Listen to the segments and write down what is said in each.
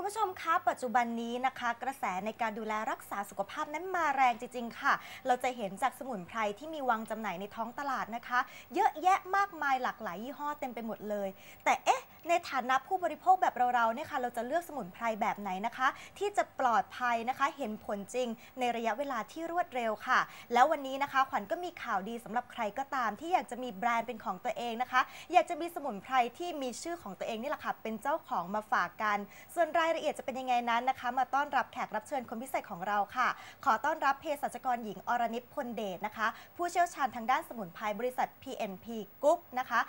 คุณผู้ชมคะปัจจุบันนี้นะคะ กระแสในการดูแลรักษาสุขภาพนั้นมาแรงจริง ๆ ค่ะ เราจะเห็นจากสมุนไพรที่มีวางจำหน่ายในท้องตลาดนะคะ เยอะแยะมากมายหลากหลายยี่ห้อเต็มไปหมดเลย แต่เอ๊ะ ในฐานะผู้บริโภคแบบเราๆเนี่ยค่ะเราจะเลือกสมุนไพรแบบไหนนะคะ ที่จะปลอดภัยนะคะเห็นผลจริงในระยะเวลาที่รวดเร็วค่ะ แล้ววันนี้นะคะ ขวัญก็มีข่าวดีสำหรับใครก็ตาม ที่อยากจะมีแบรนด์เป็นของตัวเองนะคะ อยากจะมีสมุนไพรที่มีชื่อของตัวเองนี่แหละค่ะเป็นเจ้าของมาฝากกัน ส่วนรายละเอียดจะเป็นยังไงนั้นนะคะ มาต้อนรับแขกรับเชิญคนพิเศษของเราค่ะ ขอต้อนรับเภสัชกรหญิงอรณิพพลเดชนะคะ ผู้เชี่ยวชาญทางด้านสมุนไพรบริษัท PNP Group นะคะ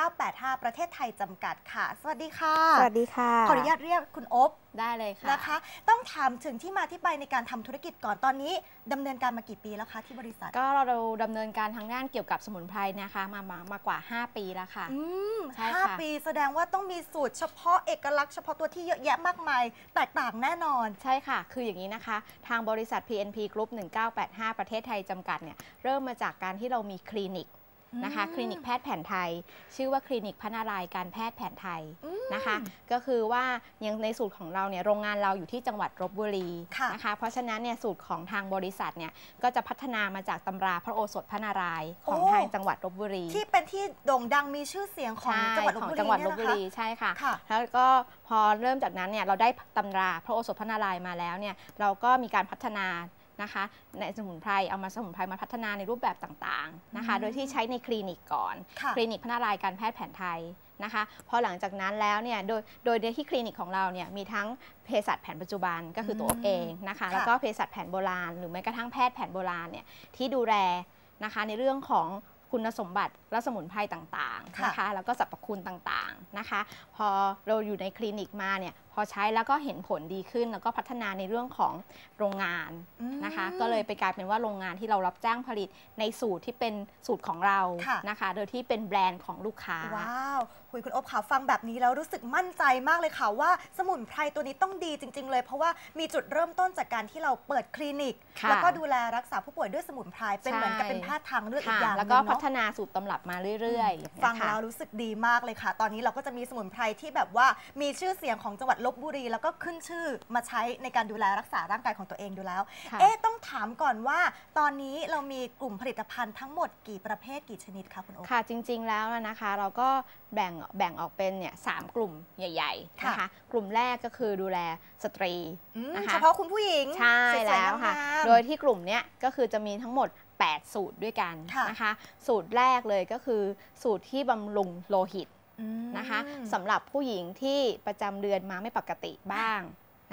1985 ประเทศไทยจำกัดค่ะ สวัสดีค่ะ สวัสดีค่ะ ขออนุญาตเรียกคุณอบได้เลยค่ะนะคะ ต้องถามถึงที่มาที่ไปในการทำธุรกิจก่อนตอนนี้ดำเนินการมากี่ปีแล้วคะที่บริษัท ก็เราดำเนินการทางด้านเกี่ยวกับสมุนไพรนะคะมามามากว่า 5 ปีแล้วค่ะ อืมใช่ห้าค่ะปีแสดงว่าต้องมีสูตรเฉพาะเอกลักษณ์เฉพาะตัวที่เยอะแยะมากมาย แตกต่างแน่นอน ใช่ค่ะ คืออย่างนี้นะคะ ทางบริษัท PNP Group 1985 ประเทศไทยจำกัดเนี่ยเริ่มมาจากการที่เรามีคลินิก นะคะอืมคลินิกแพทย์แผนไทย ชื่อว่าคลินิกพระนารายณ์การแพทย์แผนไทยอืมนะคะ ก็คือว่ายังในสูตรของเราเนี่ยโรงงานเราอยู่ที่จังหวัดลบบุรีค่ะนะคะ เพราะฉะนั้นเนี่ยสูตรของทางบริษัทเนี่ยก็จะพัฒนามาจากตำราพระโอสถพระนารายณ์ของโอ้ทางจังหวัดลบบุรี ที่เป็นที่โด่งดังมีชื่อเสียงของใช่จังหวัดลบของบุรีจังหวัดลเนี่ยบบุนะคะรีใช่ค่ะค่ะ แล้วก็พอเริ่มจากนั้นเนี่ยเราได้ตำราพระโอสถพระนารายณ์มาแล้วเนี่ยเราก็มีการพัฒนา นะคะในสมุนไพรเอามาสมุนไพรมาพัฒนาในรูปแบบต่างๆนะคะอืมโดยที่ใช้ในคลินิกก่อนค่ะคลินิกพระนารายณ์การแพทย์แผนไทยนะคะพอหลังจากนั้นแล้วเนี่ยโดยโดยในที่คลินิกของเราเนี่ยมีทั้งเภสัชแผนปัจจุบันก็คือตัวอืมเองนะคะค่ะแล้วก็เภสัชแผนโบราณ หรือแม้กระทั่งแพทย์แผนโบราณเนี่ยที่ดูแลนะคะในเรื่องของคุณสมบัติและสมุนไพรต่างๆนะคะแล้วก็สรรพคุณต่างๆนะคะ พอเราอยู่ในคลินิกมาเนี่ยพอใช้แล้วก็เห็นผลดีขึ้นแล้วก็พัฒนาในเรื่องของโรงงานอืมนะคะ ก็เลยไปกลายเป็นว่าโรงงานที่เรารับจ้างผลิตในสูตรที่เป็นสูตรของเราค่ะนะคะ โดยที่เป็นแบรนด์ของลูกค้าว้าวคุยคุณอบค่ะฟังแบบนี้แล้วรู้สึกมั่นใจมากเลยค่ะว่าสมุนไพรตัวนี้ต้องดีจริง ๆ เลย เพราะว่ามีจุดเริ่มต้นจากการที่เราเปิดคลินิกค่ะแล้วก็ดูแลรักษาผู้ป่วยด้วยสมุนไพรเป็นใช่เหมือนกับเป็นแพทย์ทางเลือกอีกค่ะอย่างหแล้วนึก็งพัเนาะฒนาสูตรตำรับมาเรื่อยๆอย่างเงี้ยฟังค่ะแล้วรู้สึกดีมากเลยค่ะ ตอนนี้เราก็จะมีสมุนไพรที่แบบว่ามีชื่อเสียงของจังหวัดลบบุรี แล้วก็ขึ้นชื่อมาใช้ในการดูแลรักษาร่างกายของตัวเองดูแล้วค่ะเอ๊ะต้องถามก่อนว่า ตอนนี้เรามีกลุ่มผลิตภัณฑ์ทั้งหมดกี่ประเภทกี่ชนิดคะคุณโอ๊คค่ะ จริง ๆ แล้วนะคะ เราก็แบ่งแบ่งออกเป็นเนี่ยสามกลุ่มใหญ่ๆนะคะค่ะกลุ่มแรกก็คือดูแลสตรีอืมนะคะเฉพาะคุณผู้หญิงใช่สยๆแล้วค่ะงามๆโดยที่กลุ่มเนี้ยก็คือจะมีทั้งหมด 8 สูตรด้วยกันค่ะนะคะ สูตรแรกเลยก็คือสูตรที่บำรุงโลหิตอืมนะคะสำหรับผู้หญิงที่ประจำเดือนมาไม่ปกติบ้าง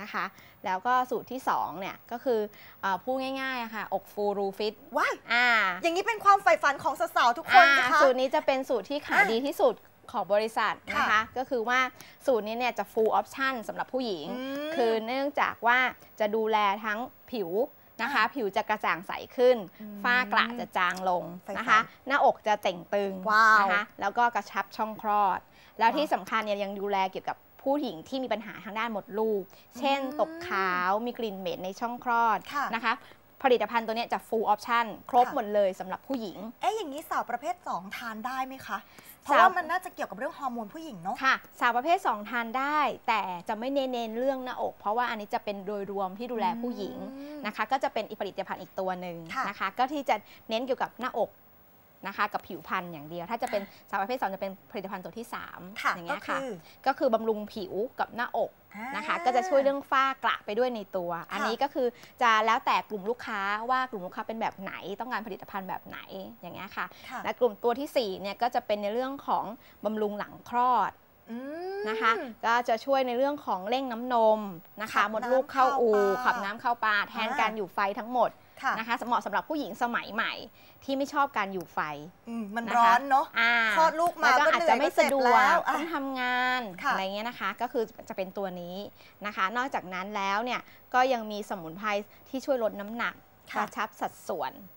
นะคะ แล้วก็สูตรที่2เนี่ยก็คือเออพูดง่ายๆอะค่ะ อกฟูรูฟิตว้ายอ่า อย่างนี้เป็นความใฝ่ฝันของสาวๆทุกคนอ่านะคะสูตรนี้จะเป็นสูตรที่ขายอะดีที่สุดของบริษัทนะคะค่ะก็คือว่าสูตรนี้เนี่ยจะ full option สำหรับผู้หญิงอืมคือเนื่องจากว่าจะดูแลทั้งผิว นะคะอะผิวจะกระจ่างใสขึ้นอืมฝ้ากระจะจางลงไฟฟ้านนะคะ หน้าอกจะเต่งตึงว้าวนะคะแล้วก็กระชับช่องคลอด แล้วว้าวที่สำคัญเนี่ยยังดูแลเกี่ยวกับผู้หญิงที่มีปัญหาทางด้านมดลูก เช่นอืมตกขาว มีกลิ่นเหม็นในช่องคลอดค่ะนะคะ ผลิตภัณฑ์ตัวเนี้ยจะ full option ครบค่ะหมดเลยสำหรับผู้หญิง เอ๊ะอย่างนี้สาวประเภท 2 ทานได้ไหมคะ เพสาวราะว่ามันน่าจะเกี่ยวกับเรื่องฮอร์โมนผู้หญิงเนาะ ค่ะ สาวประเภท 2 ทานได้ แต่จะไม่เน้นๆเรื่องหน้าอก เพราะว่าอันนี้จะเป็นโดยรวมที่ดูแลผู้หญิงอืมนะคะ ก็จะเป็นอีกผลิตภัณฑ์อีกตัวหนึ่งค่ะนะคะ ก็ที่จะเน้นเกี่ยวกับหน้าอก นะคะ กับผิวพรรณอย่างเดียว ถ้าจะเป็นสาวประเภท2จะเป็นผลิตภัณฑ์ตัวที่3ค่ะอย่างก็เงี้ยค่ะคือก็คือบำรุงผิวกับหน้าอกอ่านะคะ ก็จะช่วยเรื่องฝ้ากระไปด้วยในตัว อันนี้ก็คือจะแล้วแต่กลุ่มลูกค้าว่ากลุ่มลูกค้าเป็นแบบไหน ต้องการผลิตภัณฑ์แบบไหนอย่างเงี้ยค่ะค่ะและกลุ่มตัวที่4เนี่ยก็จะเป็นในเรื่องของบำรุงหลังคลอดอืมนะคะก็จะช่วยในเรื่องของเร่งน้ำนมนะขัคะบมดลูกเข้าอูน้ำเข้าปลาขับน้ำเข้าปลาแทนอ่าการอยู่ไฟทั้งหมดค่ะ นะคะเหมาะสำหรับผู้หญิงสมัยใหม่ที่ไม่ชอบการอยู่ไฟอืมมันนะคะร้อนเนาะอ่าคลอดลูกมาแล้วก็ก็อาจเหนื่จะอยไม่ก็เสร็สะจดวแล้กวอะต้องทำงานค่ะอะไรเงี้ยนะคะ ก็คือจะเป็นตัวนี้นะคะ นอกจากนั้นแล้วเนี่ยก็ยังมีสมุนไพรที่ช่วยลดน้ำหนักกค่ะระชับสัดส่วนค่ะ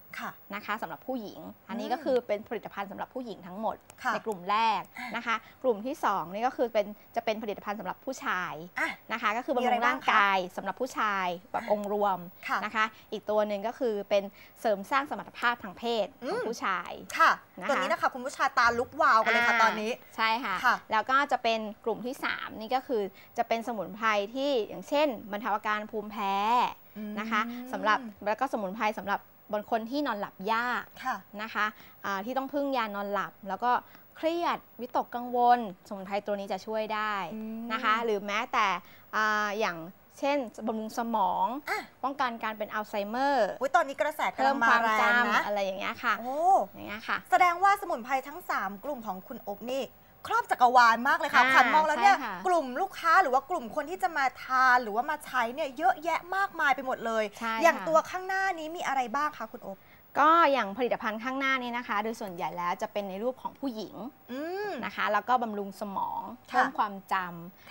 นะคะสำหรับผู้หญิง อันนี้อืมก็คือเป็นผลิตภัณฑ์สำหรับผู้หญิงทั้งหมดค่ะในกลุ่มแรกนะคะ กลุ่มที่2นี่ก็คือเป็นจะเป็นผลิตภัณฑ์สำหรับผู้ชายอะนะคะก็คือมีบำอะไรรุงบ้าร่างงคะกายสำหรับผู้ชายแบบองค์รวมค่ะนะคะ อีกตัวหนึ่งก็คือเป็นเสริมสร้างสมรรถภาพทางเพศของอืมผู้ชายค่ะนะคะตัวนี้นะคะคุณผู้ชายตาลุกวาวกันเลยค่ะตอนนี้ใช่ค่ะค่ะ แล้วก็จะเป็นกลุ่มที่ 3 นี่ก็คือจะเป็นสมุนไพรที่อย่างเช่นบรรเทาอาการภูมิแพ้นะคะสำหรับแล้วก็สมุนไพรสำหรับ บางคนที่นอนหลับยากค่ะนะคะอ่าที่ต้องพึ่งยานอนหลับ แล้วก็เครียดวิตกกังวล สมุนไพรตัวนี้จะช่วยได้อืมนะคะ หรือแม้แต่อ่าอย่างเช่นบำรุงสมองอะป้องกันการเป็นอัลไซเมอร์อุ๊ยตอนนี้กระแสกำเพิ่ลัมงคมาวามแรงจนะำอะไรอย่างเงี้ยค่ะ โอ้อย่างเงี้ยค่ะ แสดงว่าสมุนไพรทั้ง 3 กลุ่มของคุณอบนี่ ครอบจักรวาลมากเลยค่ะอ่าขวัญมองแล้วเนี่ยใช่ค่ะกลุ่มลูกค้าหรือว่ากลุ่มคนที่จะมาทานหรือว่ามาใช้เนี่ยเยอะแยะมากมายไปหมดเลย ใช่อย่างค่ะ ตัวข้างหน้านี้มีอะไรบ้างคะคุณอบ ก็อย่างผลิตภัณฑ์ข้างหน้านี้นะคะ โดยส่วนใหญ่แล้วจะเป็นในรูปของผู้หญิงอืมนะคะ แล้วก็บำรุงสมองค่ะเพิ่มความจ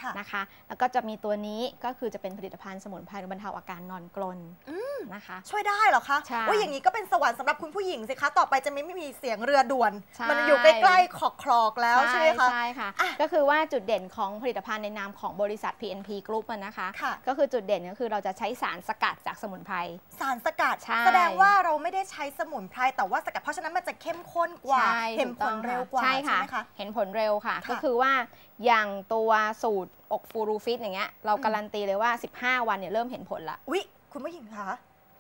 ค่ะำนะคะ แล้วก็จะมีตัวนี้ก็คือจะเป็นผลิตภัณฑ์สมุนไพรบรรเทาอาการนอนกรนอืมนะคะ ช่วยได้เหรอคะใช่ว่าอย่างนี้ก็เป็นสวรรค์สำหรับคุณผู้หญิงสิคะต่อไปจะไม่มีเสียงเรือด่วนใช่มันอยู่ใกล้ๆขอกคลอกแล้วใช่ไหมคะใช่ค่ะอะก็คือว่าจุดเด่นของผลิตภัณฑ์ในนามของบริษัท PNP Group อะนะคะค่ะก็คือจุดเด่นก็คือเราจะใช้สารสกัดจากสมุนไพรสารสกัดใช่แสดงว่าเราไม่ได้ใช้สมุนไพรแต่ว่าสกัดเพราะฉะนั้นมันจะเข้มข้นกว่าใช่เห็นถูผลเร็วกว่าใช่ค่ะไหมคะเห็นผลเร็วค่ะค่ะ ก็คือว่าอย่างตัวสูตรอกฟูรูฟิตอย่างเงี้ยเราอืมการันตีเลยว่า 15 วันเนี่ยเริ่มเห็นผลละ อุ๊ย คุณผู้หญิงคะ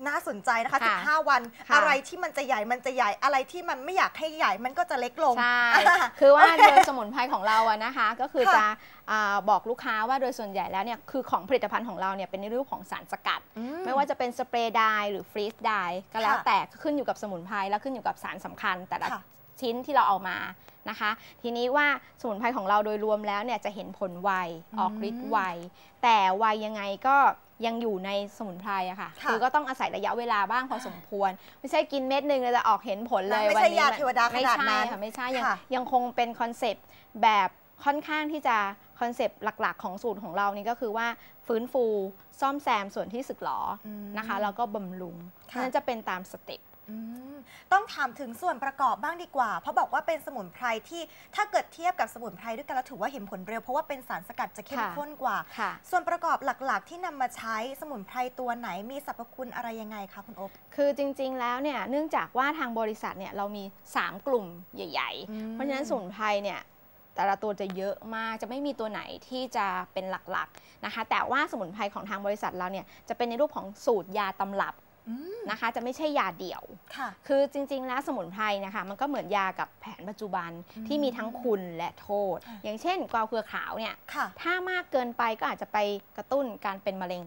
น่าสนใจนะคะค่ะ15วัน ค่ะ อะไรที่มันจะใหญ่มันจะใหญ่ อะไรที่มันไม่อยากให้ใหญ่มันก็จะเล็กลง ใช่อะคือว่าโอเคโดยสมุนไพรของเราอะนะคะ ก็คือค่ะจะอาบอกลูกค้าว่าโดยส่วนใหญ่แล้วเนี่ย คือของผลิตภัณฑ์ของเราเนี่ยเป็นในรูปของสารสกัด อืไม่ว่าจะเป็นสเปรย์ไดร์หรือฟรีสไดร์ก็แล้วค่ะแต่ขึ้นอยู่กับสมุนไพรแล้วขึ้นอยู่กับสารสำคัญ แต่ละค่ะ ชิ้นที่เราเอามานะคะ ทีนี้ว่าสมุนไพรของเราโดยรวมแล้วเนี่ยจะเห็นผลไวอืมออกฤทธิ์ไวแต่ไวยังไงก็ ยังอยู่ในสมุนไพรอะค่ะค่ะคือก็ต้องอาศัยระยะเวลาบ้างพอสมควร ไม่ใช่กินเม็ดหนึ่งแล้วจะออกเห็นผลเลยไม่วันใช่นี้ยาเทวดาขไม่นาดใช่นั้นค่ะไม่ใช่ยังค่ะยังคงเป็นคอนเซปต์แบบค่อนข้างที่จะคอนเซปต์หลัก ๆ ของสูตรของเรานี่ก็คือว่าฟื้นฟูซ่อมแซมส่วนที่สึกหรออืมนะคะ แล้วก็บำรุงเพค่ะราะฉะนั้นจะเป็นตามสเต็ปอืม ต้องถามถึงส่วนประกอบบ้างดีกว่า เพราะบอกว่าเป็นสมุนไพรที่ถ้าเกิดเทียบกับสมุนไพรด้วยกันแล้วถือว่าเห็นผลเร็ว เพราะว่าเป็นสารสกัดจะเข้มค่ะข้นกว่าค่ะส่วนประกอบหลักๆ ที่นำมาใช้สมุนไพรตัวไหนมีสรรพคุณอะไรยังไงคะคุณอบคือจริงๆแล้วเนี่ยเนื่องจากว่าทางบริษัทเนี่ยเรามี 3 กลุ่มใหญ่อืมๆเพราะฉะนั้นสมุนไพรเนี่ยแต่ละตัวจะเยอะมาก จะไม่มีตัวไหนที่จะเป็นหลักๆนะคะ แต่ว่าสมุนไพรของทางบริษัทเราเนี่ยจะเป็นในรูปของสูตรยาตำรับอืม นะคะ จะไม่ใช่ยาเดี่ยวค่ะคือจริงๆแล้วสมุนไพรนะคะ มันก็เหมือนยากับแผนปัจจุบันอืมที่มีทั้งคุณและโทษค่ะอย่างเช่นกวาวเครือขาวเนี่ยค่ะถ้ามากเกินไปก็อาจจะไปกระตุ้นการเป็นมะเร็ง